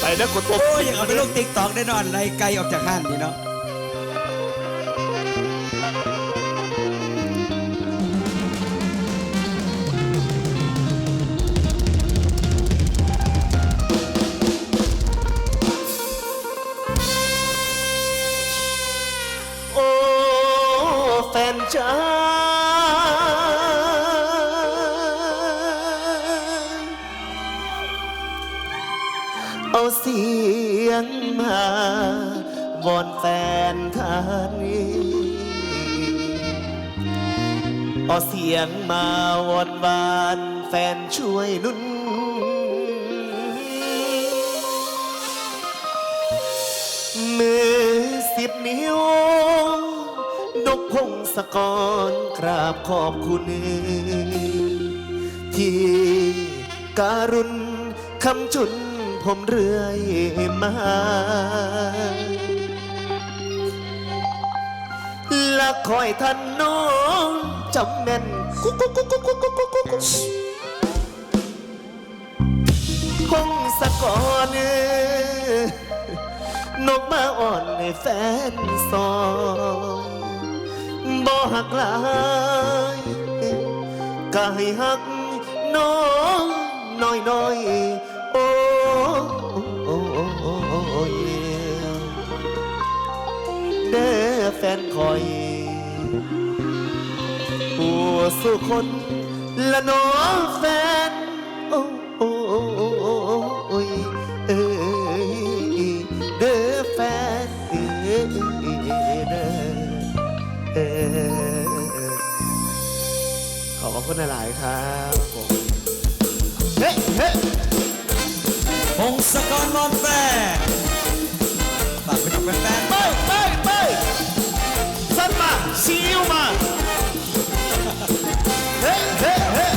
ไปนะกดตัวโอ้ยอยากเอาไปลงติ๊กตอกได้นอนไรไกลออกจากห้านนี่เนาะโอ้แฟนจ้า เอาเสียงมาวอนแฟนทานีเอาเสียงมาวอนวานแฟนช่วยนุ่น มือสิบนิ้วนกพงศกรกราบขอบคุณ ที่การุณคำจุน ผมเรื่อยมา และคอยท่านน้องจำแม่นกุ๊กกุ๊กกุ๊กกุ๊กกุ๊กกุ๊กกุ๊กกุ๊กพงศกอ้ยนกมาอ่อนในแฟนซอยบ่หักลายก็ให้หักน้องน้อยๆ เด้อแฟนคอย ผู้สุคนละน้องแฟนโอ้โอ้โอ้โอ้โอ้โอ้ยเอ้ยเด้อแฟนเอ้ยเด้อเอ้ยขอบคุณหลาย ๆ ครับผมเฮ้เฮ้พงศกรนอนแฟร์ฝากไปกับแฟนไปไปไป Silva. Hey, hey, hey.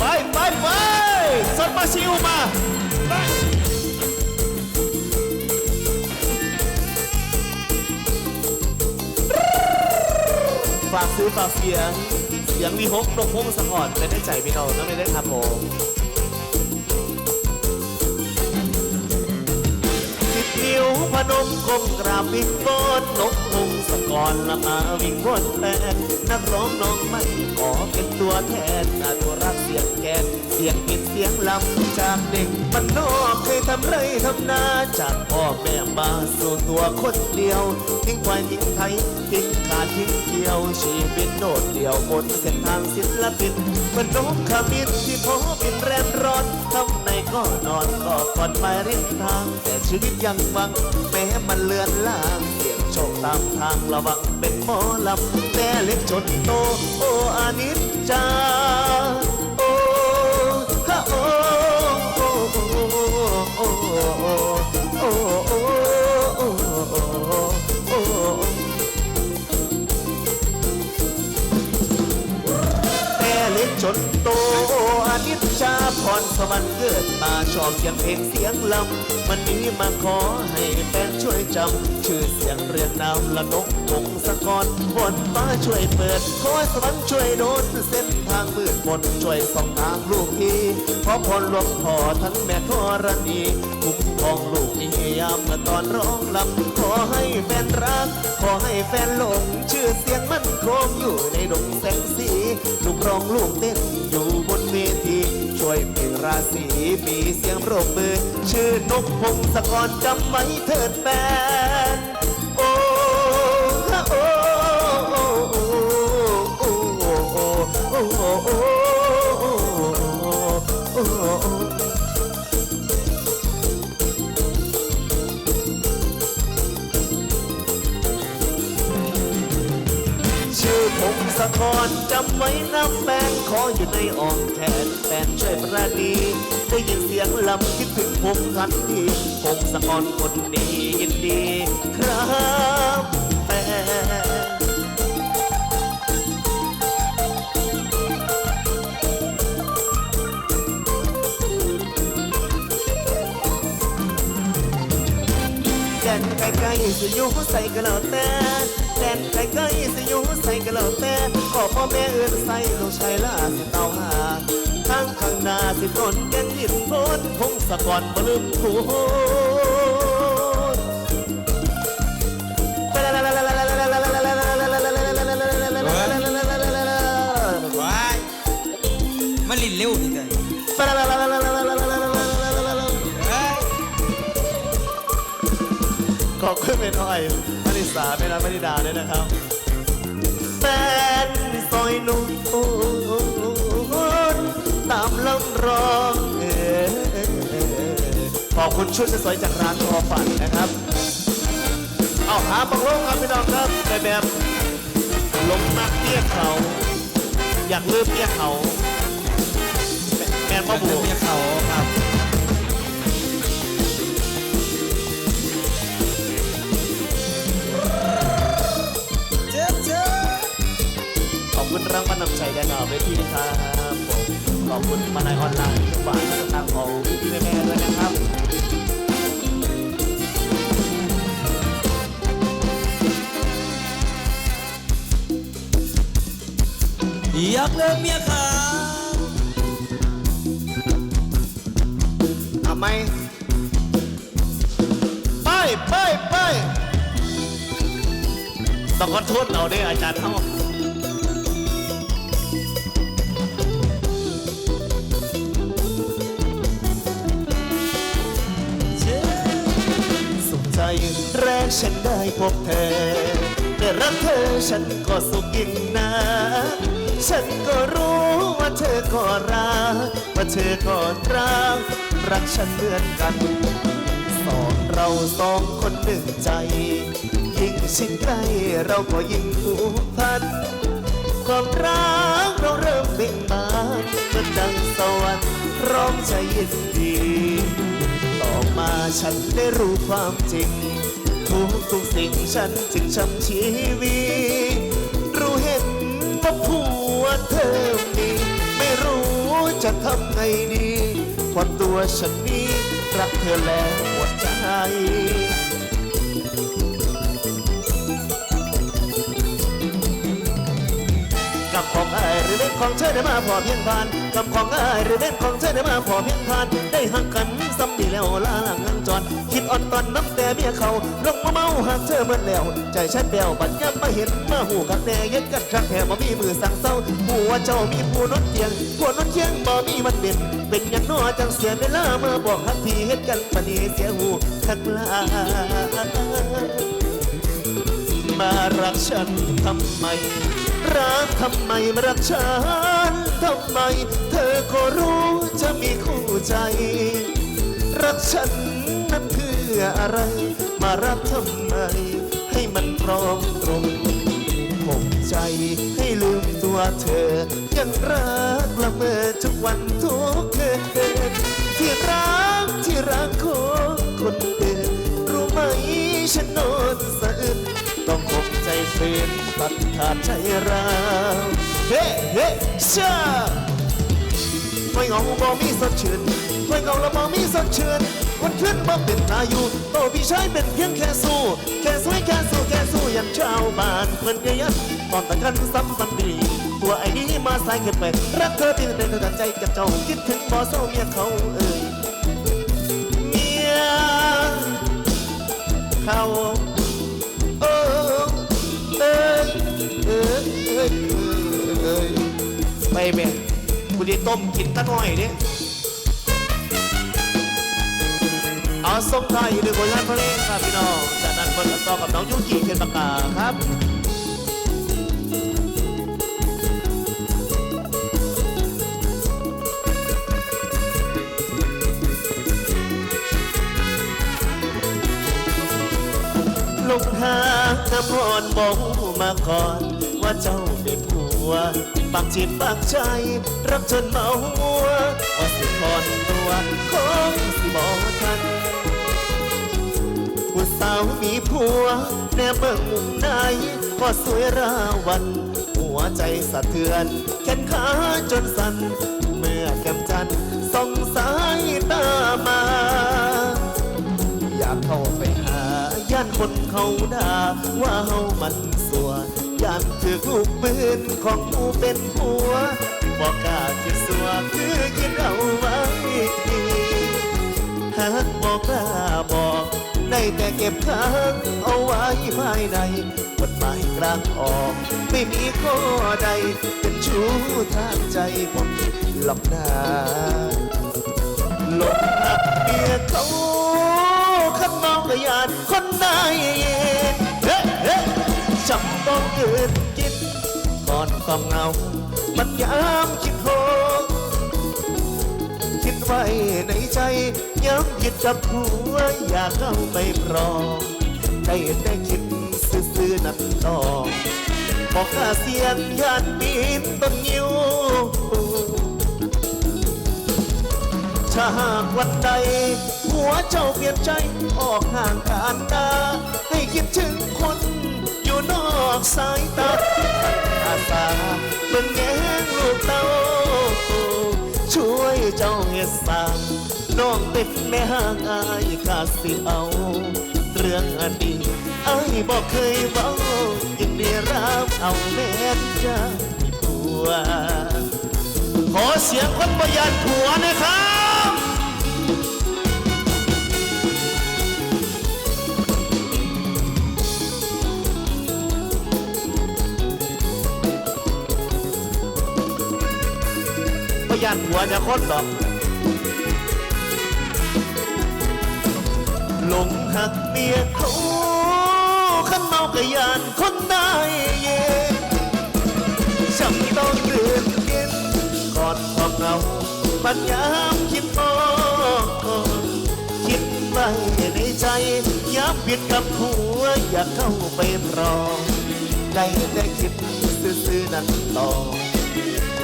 Vai, vai, vai! Samba Silva! Vai! ฝากซื้อฝากเสียงเสียงวีหกนกพงสะกอดเป็นได้ใจพี่น้องนะไม่ได้ครับผม สิวพนมกลมกราบวิงบนนกพง สะกอนละมาวิงบนแฟนนักร้องน้องไมันขอเป็นตัวแทนอนุรักเสียงแกนเสียงผิดเสียงลำจากเด็กมันนอกเคยทำไรทำนาจากพ่อแม่มาสู่ตัวคนเดียว ทิ้งควายทิ้งไทยทิ้งขาดทิ้งเที่ยวชีวิตโดดเดี่ยวบนเส้นทางศิลปินมันนกขมินที่พอบินแรมร้อนทำในก็นอนก็ก่อนไปริมทาง แต่ชีวิตยังวังแม้มันเลือนล่างเสี่ยงโชคตามทางเระวังเป็นหมอลำแม่เล็กจนโตโออานิจจา พรสวรรค์เกิดมาชอบเสียงเพลงเสียงลำมันนี้มาขอให้แฟนช่วยจำชื่อเสียงเรียงนามละนกพงศกรบนฟ้าช่วยเปิดขอสวรรค์ช่วยโดนเส้นทางมืดมนช่วยส่องทางลูกพี่ขอพรหลวงพ่อทั้งแม่ธรณีคุ้มครองลูกนี้ยามเมื่อตอนร้องลำขอให้แฟนรัก ขอให้แฟนหลง ชื่อเสียงมั่นคงอยู่ในดงแสงสีลูกร้องลูกเต้นอยู่ ราศีมีเสียงปรบมือ ชื่อนกพงศกรจำไว้เถิดแฟนโอ้โอ้โอ้โอ้โอ้โอ้ พงศกรจำไว้นะแฟนขออยู่ในอ้อมแขนแฟนช่วยประดีได้ยินเสียงลำคิดถึงผมทันทีพงศกรคนดียินดีครับแฟนแดนไกลๆสิอยู่ใส่ก็แล้วแต่แดนไกลๆสิ ก็แล้วแต่ขอพ่อแม่เอื้อนใส่ลูกชายล่าสิเต้าหาข้างข้างหน้าสิต้นแก่นหินโพนพงสะกอนบ่ลืมคูนว้ายมันลิ้นเร็วนี่เลยเอ้ยขอบคุณเป็นอ้อยมาริสาเป็นอามาริดาด้วยนะครับ แฟนซอยนุ่มตามลำร้องเออขอบคุณชุดสวยจากร้านทอฝันนะครับ เอาหาปังโลกครับพี่น้องครับแบบลงนักเตี้ยเขา อยากเลืมเตี้ยเขาแมนมับ่นบูเมียเขาครับางวันำใจแดนหนอเวทีครับผมขอบคุณมาในออนไลน์ทุกฝ่ายต่างของพี่ๆแม่ด้วยนะครับอยากเลิกเมียขาทำไม ไปไปไปต้องขอโทษเราด้วยอาจารย์เท่า ฉันได้พบเธอ แต่รักเธอฉันก็สุขยิ่งนะฉันก็รู้ว่าเธอก็รักว่าเธอก็รักรักฉันเหมือนกัน สองเราสองคนหนึ่งใจ ยิ่งชิดใกล้เราก็ยิ่งผูกพันความรักเราเริ่มเบ่งบานเมือนดังสวรรค์ร้องใจยินดี ต่อมาฉันได้รู้ความจริง ทุกทุกสิ่งฉันจึงช้ำชีวิตรู้เห็นว่าผัวเธอมีไม่รู้จะทำไงดีเพราะตัวฉันนี้รักเธอแล้วหมดใจกับของอายหรือเล่นของเธอได้มาพอเพียงผ่านกับของอายหรือเล่นของเธอได้มาพอเพียงผ่านได้หักกัน ซ้ำดีแล้วลาหลังงังจอนคิดอ่อนตอนน้ำแต่เมียเขาลงมาเมาหักเธอเมื่อแล้ว ใจฉันเปวบัดยับมาเห็นมาหูกับแน่เย็ดกันครั้งแถมมีมือสั่งเศร้าหูว่าเจ้ามีผู้นอนเตียงผู้นอนเคียงบ่มีมันเป็น เป็นอย่างน้อจังเสียเวลาเมื่อบอกหักพีเฮ็ดกันปนนีเสียหูทักลามารักฉันทำไม รักทำไมมารักฉันทำไม เธอก็รู้จะมีคู่ใจ รักฉันนั้นเพื่ออะไร มารักทำไม ให้มันพร้อมตรงผมใจให้ลืมตัวเธอ ยังรักละเมอทุกวันทุกคืนที่รักที่รักของคนอื่นรู้ไหมฉันนอนสะอื้นต้องคงใจฝืนตัดขาดใจเราเฮ้เฮ้ชา ไม่เหงาบ่มีสดชื่นไม่เหงาล้วบ่มีสดชื่นวันขึ้นบ่เป็นอายุโตพี่ชายเป็นเพียงแค่สู้แค่สวยแค่สู้แค่สู้ยันชาวบ้านเพื่อนกยันตอนตะกันซ้ำสันดีตัวไอ้นี้มาสายเกินไปรักเธอที่เป็นเธอใจกับเจ้าคิดถึงบ่เศร้าเมียเขาเอ่ยเมียเขาโอ้เอ้ยเอ้ยเอ้ยเอ้ยไปแม่ กูได้ต้มกินตะหน่อยดิเอาส่งท้ายด้วยผลงานเพลงครับพี่น้องจากนั้นเปิดต่อกับน้องยูกิเคนปากกาครับ ลงหาน้ำพรบอกมาก่อน ว่าเจ้าเป็นผัวปากจิตปากใจ รักจนเมามัว ว่าสิคอนตัวคงสิบอกทันผู้สาวมีผัว แน่เบิ่งมุมใดก็สวยราวัน หัวใจสะเทือน แขนขาจนสั่นเมื่อแก้มจันส่องสายตามา อยากเข้าไปานคนเขาด่าว่าเฮามันสัวยยันถือลูกปืนของหมูเป็นหัวบอกกล้าคิดสัวคือคิดเอาไว้หากบอกกล้าบอกได้แต่เก็บค้างเอาไว้ภายในกฎหมายกลางออก ไม่มีข้อใด เป็นชู้ทางใจผมหลอกหน้าหลงรักเมียเขา ข้างนอกก็ยานคนนายเฮ้เฮ้จำต้องเกินกินก่อนความเงา มันยามคิดโหคิดไว้ในใจย้ำคิดกับหัวอยากเข้าไปพร้อมได้แต่คิดซื่อๆนั่นต้องบอกข้าเสียงยานปีนต้นยิว ถ้าหากวันใด หัวเจ้าเปลี่ยนใจออกห่างกันตา ให้คิดถึงคนอยู่นอกสายตาอาสาเบิ่งแง่งลูกเต้า ช่วยเจ้าเฮ็ดสั่งน้องเป็นแม่ห้างอายกาสิเอา เรื่องอดีตอายบอกเคยเว้ายินดีรับเอาแม่จะมีผัว ขอเสียงคนประหยัดผัวนะครับ ประหยัดผัวจะคนดอกหลงหักเมียเขาขันเมากะยานคนได้เย็นฉันต้องเดือนเย็นก่อนความเหงาปัญญามคิดมองคิดไว้ในใจย้ำผิดกับหัวอยากเข้าไปรอได้แต่คิดซื่อๆนั้นต่อ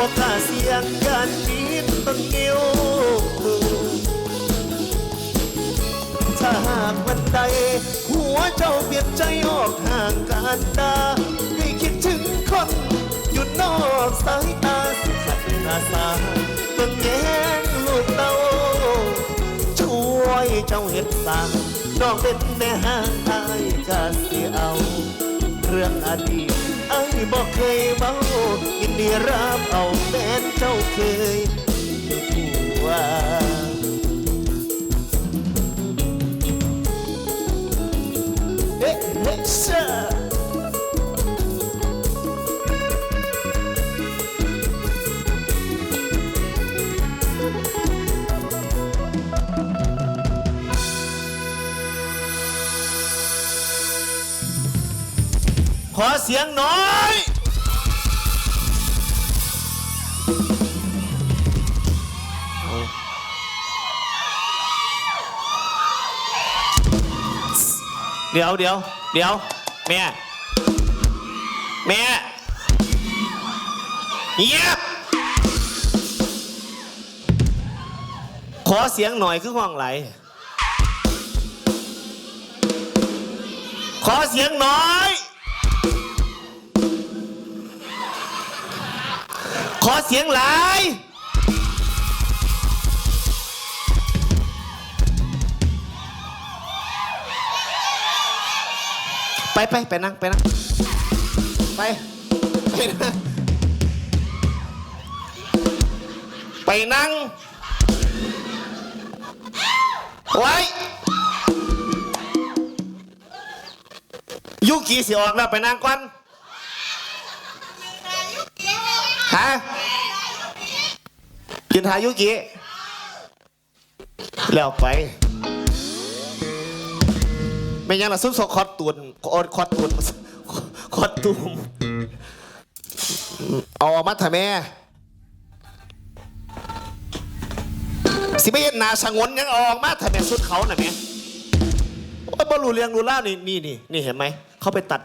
บอกกล้าเสียงยานจีนต้องเงี้ยวถ้าหากวันใด หัวเจ้าเปลี่ยนใจออกห่างกันดาให้คิดถึงคนอยู่นอกสายตาสิขัดอาสาเบิ่งแย้งลูกเต้าช่วยเจ้าเห็ดสั่งน้องเป็นแม่ห้างอายก็สิเอา เรื่องอดีต บอกเคยเมายินดีรับเอาแฟนเจ้าเคยมีผัวเฮ้เฮ้เซ่ขอเสียงน่อย เดี๋ยวเดี๋ยวเดี๋ยวแม่แม่เงียบขอเสียงหน่อยคือห้องไหล ขอเสียงหน่อย ขอเสียงหลาย ไปไปไปนั่งไปนั่งไปไปนั่งไปนั่งไว้ยุกีสิออกแล้วไปนั่งก่อนฮะกินทายุกิแล้วไป ไม่ยังล่ะซุปสคอตตูนคอคอตตูนคอตตูมเอาออกมาถ่าแม่สิไม่เห็นนาสงวนยังออกมาถ่าแม่สุดเขาหน่ะแม่โอ้ยบอรู้เรียงรู้เล่านี่นี่นี่นี่เห็นไหมเขาไปตัด